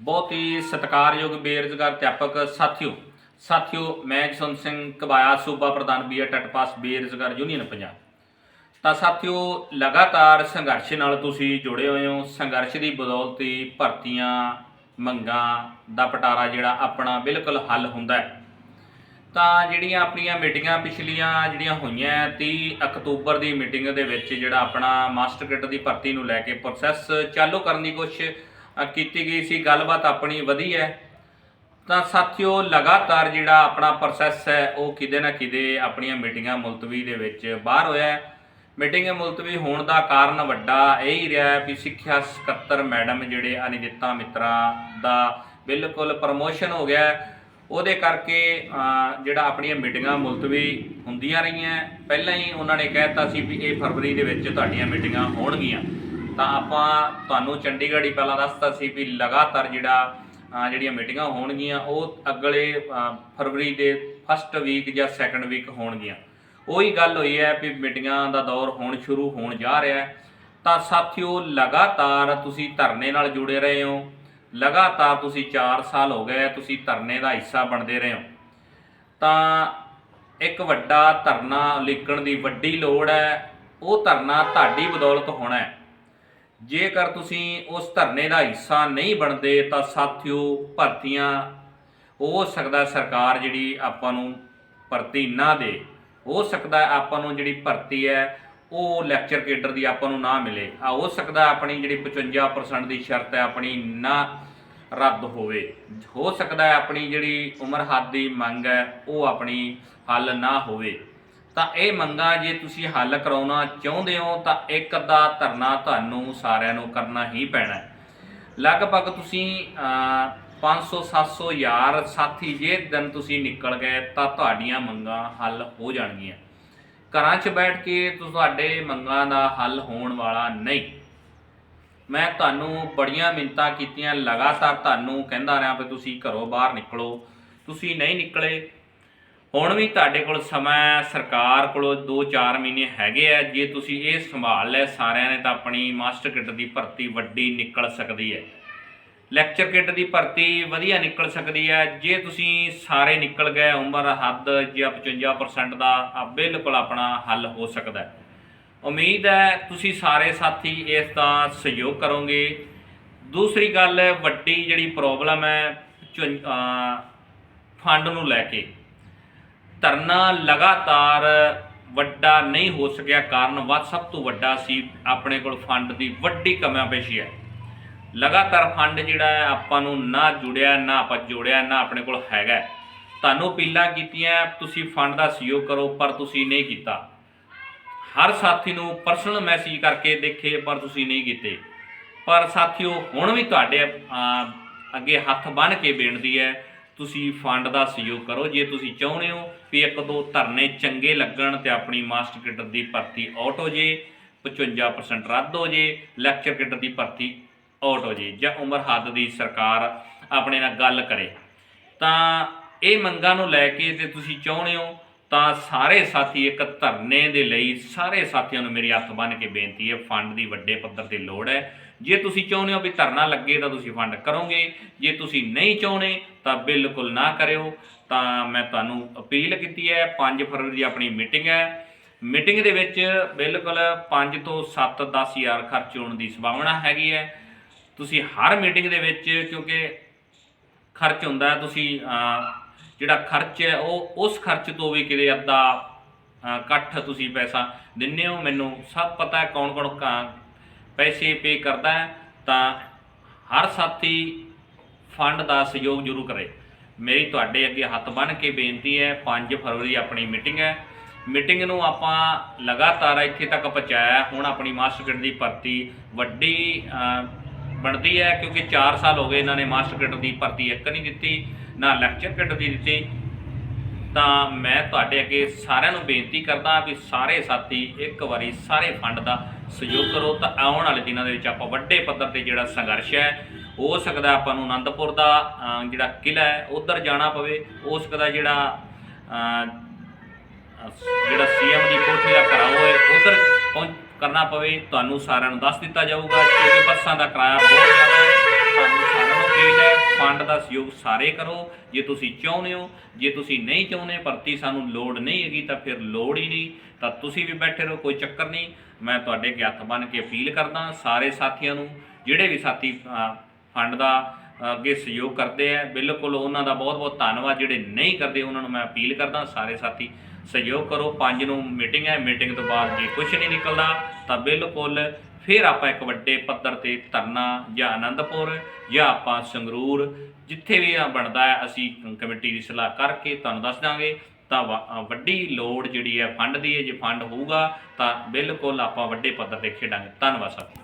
ਬਹੁਤ ਹੀ ਸਤਿਕਾਰਯੋਗ, ਬੇਰੁਜ਼ਗਾਰ ਅਧਿਆਪਕ ਸਾਥੀਓ ਸਾਥੀਓ, ਮੈਂ ਜਸਵੰਤ ਸਿੰਘ ਕਬਾਇਆ, ਸੂਬਾ ਪ੍ਰਧਾਨ ਬੀਏ ਟੱਟ ਪਾਸ ਬੇਰੁਜ਼ਗਾਰ ਯੂਨੀਅਨ ਪੰਜਾਬ। ਤਾਂ ਸਾਥੀਓ, ਲਗਾਤਾਰ ਸੰਘਰਸ਼ ਨਾਲ ਤੁਸੀਂ ਜੁੜੇ ਹੋਏ ਹੋ। ਸੰਘਰਸ਼ ਦੀ ਬਦੌਲਤ ਹੀ ਭਰਤੀਆਂ, ਮੰਗਾਂ ਦਾ ਪਟਾਰਾ ਜਿਹੜਾ ਆਪਣਾ ਬਿਲਕੁਲ ਹੱਲ ਹੁੰਦਾ ਹੈ। ਤਾਂ ਜਿਹੜੀਆਂ ਆਪਣੀਆਂ ਮੀਟਿੰਗਾਂ ਪਿਛਲੀਆਂ ਜਿਹੜੀਆਂ ਹੋਈਆਂ 30 ਅਕਤੂਬਰ ਦੀ ਮੀਟਿੰਗ ਦੇ ਵਿੱਚ ਜਿਹੜਾ ਆਪਣਾ ਮਾਸਟਰ ਕਿੱਟ ਦੀ ਭਰਤੀ ਨੂੰ ਲੈ ਕੇ ਪ੍ਰੋਸੈਸ ਚਾਲੂ ਕਰਨ ਦੀ ਕੋਸ਼ਿਸ਼ ਕੀਤੀ ਗਈ ਸੀ, ਗੱਲਬਾਤ ਆਪਣੀ ਵਧੀ ਹੈ। ਤਾਂ ਸਾਥੀਓ, ਲਗਾਤਾਰ ਜਿਹੜਾ ਆਪਣਾ ਪ੍ਰੋਸੈਸ ਹੈ, ਉਹ ਕਿਤੇ ਨਾ ਕਿਤੇ ਆਪਣੀਆਂ ਮੀਟਿੰਗਾਂ ਮੁਲਤਵੀ ਦੇ ਵਿੱਚ ਬਾਹਰ ਹੋਇਆ ਹੈ। ਮੀਟਿੰਗ ਮੁਲਤਵੀ ਹੋਣ ਦਾ ਕਾਰਨ ਵੱਡਾ ਇਹ ਹੀ ਰਿਹਾ ਵੀ ਸਿੱਖਿਆ ਸਕੱਤਰ ਮੈਡਮ ਜਿਹੜੇ ਅਨਿਦਿਤਾ ਮਿੱਤਰਾ ਦਾ ਬਿਲਕੁਲ ਪ੍ਰਮੋਸ਼ਨ ਹੋ ਗਿਆ ਉਹਦੇ ਕਰਕੇ ਜਿਹੜਾ ਆਪਣੀਆਂ ਮੀਟਿੰਗਾਂ ਮੁਲਤਵੀ ਹੁੰਦੀਆਂ ਰਹੀਆਂ ਪਹਿਲਾਂ ਹੀ ਉਹਨਾਂ ਨੇ ਕਹਿਤਾ ਸੀ ਵੀ ਇਹ ਫਰਵਰੀ ਦੇ ਵਿੱਚ ਤੁਹਾਡੀਆਂ ਮੀਟਿੰਗਾਂ ਹੋਣਗੀਆਂ। ਤਾਂ ਆਪਾਂ ਤੁਹਾਨੂੰ ਚੰਡੀਗੜ੍ਹ ਹੀ ਪਹਿਲਾਂ ਦੱਸਤਾ ਸੀ ਵੀ ਲਗਾਤਾਰ ਜਿਹੜਾ ਜਿਹੜੀਆਂ ਮੀਟਿੰਗਾਂ ਹੋਣਗੀਆਂ, ਉਹ ਅਗਲੇ ਫਰਵਰੀ ਦੇ ਫਸਟ ਵੀਕ ਜਾਂ ਸੈਕੰਡ ਵੀਕ ਹੋਣਗੀਆਂ। ਉਹੀ ਗੱਲ ਹੋਈ ਹੈ ਵੀ ਮੀਟਿੰਗਾਂ ਦਾ ਦੌਰ ਹੁਣ ਸ਼ੁਰੂ ਹੋਣ ਜਾ ਰਿਹਾ ਹੈ। ਤਾਂ ਸਾਥੀਓ, ਲਗਾਤਾਰ ਤੁਸੀਂ ਧਰਨੇ ਨਾਲ ਜੁੜੇ ਰਹੇ ਹੋ। ਲਗਾਤਾਰ ਤੁਸੀਂ 4 ਸਾਲ ਹੋ ਗਏ ਤੁਸੀਂ ਧਰਨੇ ਦਾ ਹਿੱਸਾ ਬਣਦੇ ਰਹੇ ਹੋ। ਤਾਂ ਇੱਕ ਵੱਡਾ ਧਰਨਾ ਲਿਖਣ ਦੀ ਵੱਡੀ ਲੋੜ ਹੈ। ਉਹ ਧਰਨਾ ਤੁਹਾਡੀ ਬਦੌਲਤ ਹੋਣਾ ਹੈ। ਜੇਕਰ ਤੁਸੀਂ ਉਸ ਧਰਨੇ ਦਾ ਹਿੱਸਾ ਨਹੀਂ ਬਣਦੇ, ਤਾਂ ਸਾਥੀਓ, ਭਰਤੀਆਂ, ਹੋ ਸਕਦਾ ਸਰਕਾਰ ਜਿਹੜੀ ਆਪਾਂ ਨੂੰ ਭਰਤੀ ਨਾ ਦੇ। ਹੋ ਸਕਦਾ ਆਪਾਂ ਨੂੰ ਜਿਹੜੀ ਭਰਤੀ ਹੈ, ਉਹ ਲੈਕਚਰ ਕੇਡਰ ਦੀ ਆਪਾਂ ਨੂੰ ਨਾ ਮਿਲੇ। ਆ ਹੋ ਸਕਦਾ ਆਪਣੀ ਜਿਹੜੀ 55% ਦੀ ਸ਼ਰਤ ਹੈ, ਆਪਣੀ ਨਾ ਰੱਦ ਹੋਵੇ। ਹੋ ਸਕਦਾ ਆਪਣੀ ਜਿਹੜੀ ਉਮਰ ਹੱਦ ਦੀ ਮੰਗ ਹੈ, ਉਹ ਆਪਣੀ ਹੱਲ ਨਾ ਹੋਵੇ। ਤਾਂ ਇਹ ਮੰਗਾਂ ਜੇ ਤੁਸੀਂ ਹੱਲ ਕਰਾਉਣਾ ਚਾਹੁੰਦੇ ਹੋ ਤਾਂ ਇੱਕ ਅੱਧਾ ਧਰਨਾ ਤੁਹਾਨੂੰ ਸਾਰਿਆਂ ਨੂੰ ਕਰਨਾ ਹੀ ਪੈਣਾ ਲਗਭਗ ਤੁਸੀਂ ਅਹ, 500 700 ਯਾਰ ਸਾਥੀ ਜੇ ਦਿਨ ਤੁਸੀਂ ਨਿਕਲ ਗਏ ਤਾਂ ਤੁਹਾਡੀਆਂ ਮੰਗਾਂ ਹੱਲ ਹੋ ਜਾਣਗੀਆਂ। ਘਰਾਂ 'ਚ ਬੈਠ ਕੇ ਤੁਹਾਡੇ ਮੰਗਾਂ ਦਾ ਹੱਲ ਹੋਣ ਵਾਲਾ ਨਹੀਂ। ਮੈਂ ਤੁਹਾਨੂੰ ਬੜੀਆਂ ਮਿੰਤਾਂ ਕੀਤੀਆਂ ਲਗਾਤਾਰ ਤੁਹਾਨੂੰ ਕਹਿੰਦਾ ਰਿਹਾ ਵੀ ਤੁਸੀਂ ਘਰੋਂ ਬਾਹਰ ਨਿਕਲੋ। ਤੁਸੀਂ ਨਹੀਂ ਨਿਕਲੇ ਹੁਣ ਵੀ ਤੁਹਾਡੇ ਕੋਲ ਸਮਾਂ ਸਰਕਾਰ ਕੋਲੋਂ 2-4 ਮਹੀਨੇ ਹੈਗੇ ਆ। ਜੇ ਤੁਸੀਂ ਇਹ ਸੰਭਾਲ ਲੈ ਸਾਰਿਆਂ ਨੇ ਤਾਂ ਆਪਣੀ ਮਾਸਟਰ ਕਿੱਟ ਦੀ ਭਰਤੀ ਵੱਡੀ ਨਿਕਲ ਸਕਦੀ ਹੈ। ਲੈਕਚਰ ਕਿੱਟ ਦੀ ਭਰਤੀ ਵਧੀਆ ਨਿਕਲ ਸਕਦੀ ਹੈ। ਜੇ ਤੁਸੀਂ ਸਾਰੇ ਨਿਕਲ ਗਏ ਉਮਰ ਹੱਦ ਜਾਂ 55% ਦਾ ਬਿਲਕੁਲ ਆਪਣਾ ਹੱਲ ਹੋ ਸਕਦਾ ਹੈ। ਉਮੀਦ ਹੈ ਤੁਸੀਂ ਸਾਰੇ ਸਾਥੀ ਇਸ ਦਾ ਸਹਿਯੋਗ ਕਰੋਗੇ। ਦੂਸਰੀ ਗੱਲ ਹੈ, ਵੱਡੀ ਜਿਹੜੀ ਪ੍ਰੋਬਲਮ ਹੈ ਚੁੰ- ਫੰਡ ਨੂੰ ਲੈ ਕੇ। ਧਰਨਾ ਲਗਾਤਾਰ ਵੱਡਾ ਨਹੀਂ ਹੋ ਸਕਿਆ ਕਾਰਨ ਵੱਧ ਸਭ ਤੋਂ ਵੱਡਾ ਸੀ ਆਪਣੇ ਕੋਲ ਫੰਡ ਦੀ ਵੱਡੀ ਕਮੀ ਪੇਸ਼ੀ ਹੈ। ਲਗਾਤਾਰ ਫੰਡ ਜਿਹੜਾ ਹੈ ਆਪਾਂ ਨੂੰ ਨਾ ਜੁੜਿਆ, ਨਾ ਆਪਾਂ ਜੋੜਿਆ, ਨਾ ਆਪਣੇ ਕੋਲ ਹੈਗਾ ਤੁਹਾਨੂੰ ਅਪੀਲਾਂ ਕੀਤੀਆਂ, ਤੁਸੀਂ ਫੰਡ ਦਾ ਸਹਿਯੋਗ ਕਰੋ, ਪਰ ਤੁਸੀਂ ਨਹੀਂ ਕੀਤਾ। ਹਰ ਸਾਥੀ ਨੂੰ ਪਰਸਨਲ ਮੈਸੇਜ ਕਰਕੇ ਦੇਖੇ, ਪਰ ਤੁਸੀਂ ਨਹੀਂ ਕੀਤੇ। ਪਰ ਸਾਥੀਓ, ਹੁਣ ਵੀ ਤੁਹਾਡੇ ਅੱਗੇ ਹੱਥ ਬੰਨ੍ਹ ਕੇ ਬੇਨਤੀ ਹੈ ਤੁਸੀਂ ਫੰਡ ਦਾ ਸਹਿਯੋਗ ਕਰੋ। ਜੇ ਤੁਸੀਂ ਚਾਹੁੰਦੇ ਹੋ ਵੀ ਇੱਕ ਦੋ ਧਰਨੇ ਚੰਗੇ ਲੱਗਣ ਤੇ ਆਪਣੀ ਮਾਸਟਰ ਕਿਡਰ ਦੀ ਭਰਤੀ ਆਊਟ ਹੋ ਜੇ 55% ਰੱਦ ਹੋ ਜੇ ਲੈਕਚਰ ਕਿਡਰ ਦੀ ਭਰਤੀ ਆਊਟ ਹੋ ਜੇ, ਜਾਂ ਉਮਰ ਹੱਦ ਦੀ ਸਰਕਾਰ ਆਪਣੇ ਨਾਲ ਗੱਲ ਕਰੇ, ਤਾਂ ਇਹ ਮੰਗਾਂ ਨੂੰ ਲੈ ਕੇ ਤੇ ਤੁਸੀਂ ਚਾਹੁੰਦੇ ਹੋ, ਤਾਂ ਸਾਰੇ ਸਾਥੀ ਇੱਕ ਧਰਨੇ ਦੇ ਲਈ ਸਾਰੇ ਸਾਥੀਆਂ ਨੂੰ ਮੇਰੀ ਹੱਥ ਬੰਨ੍ਹ ਕੇ ਬੇਨਤੀ ਹੈ ਫੰਡ ਦੀ ਵੱਡੇ ਪੱਧਰ ਤੇ ਲੋੜ ਹੈ। ਜੇ ਤੁਸੀਂ ਚਾਹੁੰਦੇ ਹੋ ਵੀ ਧਰਨਾ ਲੱਗੇ ਤਾਂ ਤੁਸੀਂ ਫੰਡ ਕਰੋਗੇ। ਜੇ ਤੁਸੀਂ ਨਹੀਂ ਚਾਹੁੰਦੇ ਤਾਂ ਬਿਲਕੁਲ ਨਾ ਕਰਿਓ। ਤਾਂ ਮੈਂ ਤੁਹਾਨੂੰ ਅਪੀਲ ਕੀਤੀ ਹੈ 5 ਫਰਵਰੀ ਦੀ ਆਪਣੀ ਮੀਟਿੰਗ ਹੈ। ਮੀਟਿੰਗ ਦੇ ਵਿੱਚ ਬਿਲਕੁਲ 5 ਤੋਂ 7 10 ਹਜ਼ਾਰ ਖਰਚ ਹੋਣ ਦੀ ਸੰਭਾਵਨਾ ਹੈਗੀ ਹੈ। ਤੁਸੀਂ ਹਰ ਮੀਟਿੰਗ ਦੇ ਵਿੱਚ ਕਿਉਂਕਿ ਖਰਚ ਹੁੰਦਾ ਤੁਸੀਂ ਜਿਹੜਾ ਖਰਚ ਹੈ, ਉਹ ਉਸ ਖਰਚ ਤੋਂ ਵੀ ਕਿਤੇ ਅੱਧਾ ਇਕੱਠ ਤੁਸੀਂ ਪੈਸਾ ਦਿੰਦੇ ਹੋ। ਮੈਨੂੰ ਸਭ ਪਤਾ ਕੌਣ ਕੌਣ ਕ- ਪੈਸੇ ਪੇ ਕਰਦਾ ਹੈ, ਤਾਂ ਹਰ ਸਾਥੀ ਫੰਡ ਦਾ ਸਹਿਯੋਗ ਜ਼ਰੂਰ ਕਰੇ। ਮੇਰੀ ਤੁਹਾਡੇ ਅੱਗੇ ਹੱਥ ਬੰਨ੍ਹ ਕੇ ਬੇਨਤੀ ਹੈ 5 ਫਰਵਰੀ ਆਪਣੀ ਮੀਟਿੰਗ ਹੈ। ਮੀਟਿੰਗ ਨੂੰ ਆਪਾਂ ਲਗਾਤਾਰ ਇੱਥੇ ਤੱਕ ਪਹੁੰਚਾਇਆ, ਹੁਣ ਆਪਣੀ ਮਾਸਟਰ ਕਿਟ ਦੀ ਭਰਤੀ ਵੱਡੀ ਬਣਦੀ ਹੈ, ਕਿਉਂਕਿ 4 ਸਾਲ ਹੋ ਗਏ ਇਹਨਾਂ ਨੇ ਮਾਸਟਰ ਕਿਟ ਦੀ ਭਰਤੀ ਇੱਕ ਨਹੀਂ ਦਿੱਤੀ, ਨਾ ਲੈਕਚਰ ਕਿਟ ਦੀ ਦਿੱਤੀ। ਤਾਂ ਮੈਂ ਤੁਹਾਡੇ ਅੱਗੇ ਸਾਰਿਆਂ ਨੂੰ ਬੇਨਤੀ ਕਰਦਾ ਵੀ ਸਾਰੇ ਸਾਥੀ ਇੱਕ ਵਾਰੀ ਸਾਰੇ ਫੰਡ ਦਾ ਸਹਿਯੋਗ ਕਰੋ। ਤਾਂ ਆਉਣ ਵਾਲੇ ਦਿਨਾਂ ਦੇ ਵਿੱਚ ਆਪਾਂ ਵੱਡੇ ਪੱਧਰ ਤੇ ਜਿਹੜਾ ਸੰਘਰਸ਼ ਹੈ ਹੋ ਸਕਦਾ ਆਪਾਂ ਨੂੰ ਆਨੰਦਪੁਰ ਦਾ ਜਿਹੜਾ ਕਿਲਾ ਹੈ ਉਧਰ ਜਾਣਾ ਪਵੇ। ਹੋ ਸਕਦਾ ਜਿਹੜਾ ਅਹ, ਅਹ, ਜਿਹੜਾ ਸੀਐਮ ਦੀ ਕੋਠੀ ਦਾ ਘਰਾਓ ਹੈ ਉਧਰ ਪਹੁੰਚ ਕਰਨਾ ਪਵੇ। ਤੁਹਾਨੂੰ ਸਾਰਿਆਂ ਨੂੰ ਦੱਸ ਦਿੱਤਾ ਜਾਊਗਾ ਕਿ ਬੱਸਾਂ ਦਾ ਕਿਰਾਇਆ ਬਹੁਤ ਜ਼ਿਆਦਾ ਹੈ। ਤੁਹਾਨੂੰ ਦਾ ਸਹਿਯੋਗ ਸਾਰੇ ਕਰੋ। ਜੇ ਤੁਸੀਂ ਚਾਹੁੰਦੇ ਹੋ, ਜੇ ਤੁਸੀਂ ਨਹੀਂ ਚਾਹੁੰਦੇ, ਭਰਤੀ ਸਾਨੂੰ ਲੋੜ ਨਹੀਂ ਹੈਗੀ, ਤਾਂ ਫਿਰ ਲੋੜ ਹੀ ਨਹੀਂ। ਤਾਂ ਤੁਸੀਂ ਵੀ ਬੈਠੇ ਰਹੋ, ਕੋਈ ਚੱਕਰ ਨਹੀਂ। ਮੈਂ ਤੁਹਾਡੇ ਅੱਗੇ ਹੱਥ ਬੰਨ੍ਹ ਕੇ ਅਪੀਲ ਕਰਦਾ ਸਾਰੇ ਸਾਥੀਆਂ ਨੂੰ, ਜਿਹੜੇ ਵੀ ਸਾਥੀ ਫੰਡ ਦਾ ਅੱਗੇ ਸਹਿਯੋਗ ਕਰਦੇ ਆ, ਬਿਲਕੁਲ ਉਹਨਾਂ ਦਾ ਬਹੁਤ ਬਹੁਤ ਧੰਨਵਾਦ। ਜਿਹੜੇ ਨਹੀਂ ਕਰਦੇ, ਉਹਨਾਂ ਨੂੰ ਮੈਂ ਅਪੀਲ ਕਰਦਾ, ਸਾਰੇ ਸਾਥੀ ਸਹਿਯੋਗ ਕਰੋ। ਪੰਜ ਨੂੰ ਮੀਟਿੰਗ ਹੈ, ਮੀਟਿੰਗ ਤੋਂ ਬਾਅਦ ਜੇ ਕੁਝ ਨਹੀਂ ਨਿਕਲਦਾ, ਤਾਂ ਬਿਲਕੁਲ ਫਿਰ ਆਪਾਂ ਇੱਕ ਵੱਡੇ ਪੱਧਰ ਤੇ ਧਰਨਾ ਜਾਂ ਆਨੰਦਪੁਰ ਜਾਂ ਆਪਾਂ ਸੰਗਰੂਰ, ਜਿੱਥੇ ਵੀ ਬਣਦਾ ਹੈ, ਅਸੀਂ ਕਮੇਟੀ ਦੀ ਸਲਾਹ ਕਰਕੇ ਤੁਹਾਨੂੰ ਦੱਸ ਦਾਂਗੇ। ਤਾਂ ਵੱਡੀ ਲੋੜ ਜਿਹੜੀ ਹੈ, ਫੰਡ ਦੀ ਹੈ, ਜੇ ਫੰਡ ਹੋਊਗਾ ਤਾਂ ਬਿਲਕੁਲ ਆਪਾਂ ਵੱਡੇ ਪੱਧਰ ਤੇ ਖੇਡਾਂਗੇ। ਧੰਨਵਾਦ ਸਰ।